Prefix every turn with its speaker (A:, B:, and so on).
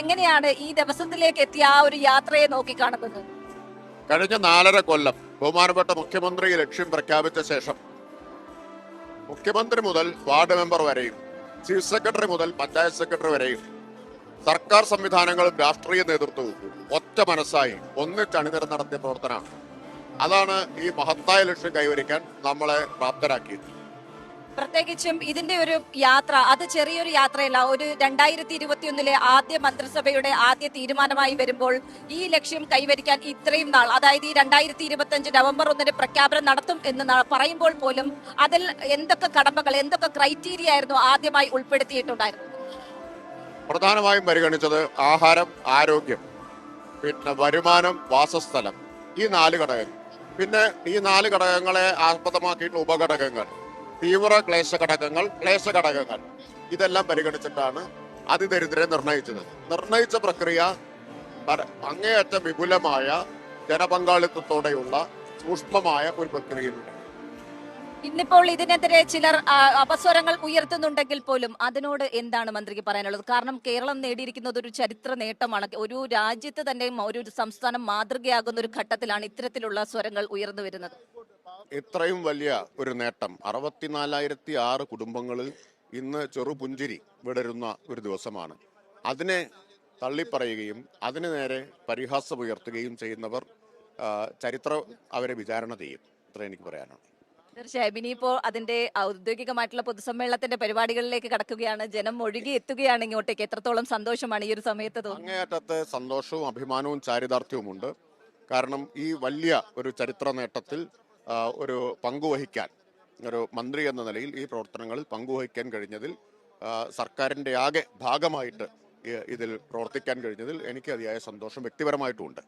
A: എങ്ങനെയാണ് ഈ ദിവസത്തിലേക്ക് എത്തിയ ആ ഒരു യാത്രയെ നോക്കിക്കാണുന്നത്
B: കഴിഞ്ഞ നാലര കൊല്ലം ബഹുമാനപ്പെട്ട മുഖ്യമന്ത്രി ലക്ഷ്യം പ്രഖ്യാപിച്ച ശേഷം മുഖ്യമന്ത്രി മുതൽ വാർഡ് മെമ്പർ വരെയും ചീഫ് സെക്രട്ടറി മുതൽ പഞ്ചായത്ത് സെക്രട്ടറി വരെയും സർക്കാർ സംവിധാനങ്ങളും രാഷ്ട്രീയ നേതൃത്വവും ഒറ്റ മനസ്സായി ഒന്നിച്ചണിനിരം നടത്തിയ പ്രവർത്തനമാണ്. അതാണ് ഈ മഹത്തായ ലക്ഷ്യം കൈവരിക്കാൻ നമ്മളെ പ്രാപ്തരാക്കിയത്.
A: പ്രത്യേകിച്ചും ഇതിന്റെ ഒരു യാത്ര അത് ചെറിയൊരു യാത്രയല്ല ഒരു രണ്ടായിരത്തി ഇരുപത്തിയൊന്നിലെ ആദ്യ മന്ത്രിസഭയുടെ ആദ്യ തീരുമാനമായി വരുമ്പോൾ ഈ ലക്ഷ്യം കൈവരിക്കാൻ ഇത്രയും നാൾ അതായത് ഈ രണ്ടായിരത്തി ഇരുപത്തി അഞ്ച് നവംബർ ഒന്നിന് പ്രഖ്യാപനം നടത്തും എന്ന് പറയുമ്പോൾ പോലും അതിൽ എന്തൊക്കെ കടമ്പകൾ എന്തൊക്കെ ക്രൈറ്റീരിയ ആയിരുന്നു ആദ്യമായി ഉൾപ്പെടുത്തിയിട്ടുണ്ടായിരുന്നു
B: പ്രധാനമായും പരിഗണിച്ചത് ആഹാരം ആരോഗ്യം പിന്നെ വരുമാനം വാസസ്ഥലം ഈ നാല് ഘടകങ്ങൾ. പിന്നെ ഈ നാല് ഘടകങ്ങളെ ആസ്പദമാക്കിയിട്ടുള്ള ഉപഘടകങ്ങൾ. തീവ്ര ക്ലേശ ഘടകങ്ങൾ ക്ലേശ ഘടകങ്ങൾ ഇതെല്ലാം പരിഗണിച്ചിട്ടാണ് അതിദരിദ്രരെ നിർണയിച്ചത്. നിർണയിച്ച പ്രക്രിയ പര- അങ്ങേയറ്റം വിപുലമായ ജനപങ്കാളിത്തത്തോടെയുള്ള സൂക്ഷ്മമായ ഒരു പ്രക്രിയയിലൂടെ
A: ഇന്നിപ്പോൾ ഇതിനെതിരെ ചിലർ അപസ്വരങ്ങൾ ഉയർത്തുന്നുണ്ടെങ്കിൽ പോലും അതിനോട് എന്താണ് മന്ത്രിക്ക് പറയാനുള്ളത്? കാരണം കേരളം നേടിയിരിക്കുന്നത് ഒരു ചരിത്ര നേട്ടമാണ്. ഒരു രാജ്യത്ത് തന്നെ ഒരു സംസ്ഥാനം മാതൃകയാകുന്ന ഒരു ഘട്ടത്തിലാണ് ഇത്തരത്തിലുള്ള സ്വരങ്ങൾ ഉയർന്നു വരുന്നത്.
B: ഇത്രയും വലിയ ഒരു നേട്ടം. അറുപത്തിനാലായിരത്തി ആറ് കുടുംബങ്ങളിൽ ഇന്ന് ചെറുപുഞ്ചിരി വിടരുന്ന ഒരു ദിവസമാണ്. അതിനെ തള്ളിപ്പറയുകയും അതിനു നേരെ പരിഹാസം ഉയർത്തുകയും ചെയ്യുന്നവർ ചരിത്ര അവരെ വിചാരണ ചെയ്യും. ഇത്ര എനിക്ക് പറയാനാണ്.
A: തീർച്ചയായും. ഇനിയിപ്പോ അതിന്റെ ഔദ്യോഗികമായിട്ടുള്ള പൊതുസമ്മേളനത്തിന്റെ പരിപാടികളിലേക്ക് കടക്കുകയാണ്. ജനം ഒഴുകി എത്തുകയാണ് ഇങ്ങോട്ടേക്ക്. എത്രത്തോളം സന്തോഷമാണ് ഈ ഒരു സമയത്ത്
B: അങ്ങേയറ്റത്തെ സന്തോഷവും അഭിമാനവും ചാരിതാർത്ഥ്യവുമുണ്ട്. കാരണം ഈ വലിയ ഒരു ചരിത്ര നേട്ടത്തിൽ ഒരു പങ്കുവഹിക്കാൻ ഒരു മന്ത്രി എന്ന നിലയിൽ ഈ പ്രവർത്തനങ്ങളിൽ പങ്കുവഹിക്കാൻ കഴിഞ്ഞതിൽ സർക്കാരിന്റെ ആകെ ഭാഗമായിട്ട് ഇതിൽ പ്രവർത്തിക്കാൻ കഴിഞ്ഞതിൽ എനിക്ക് അതിയായ സന്തോഷം വ്യക്തിപരമായിട്ടുമുണ്ട്.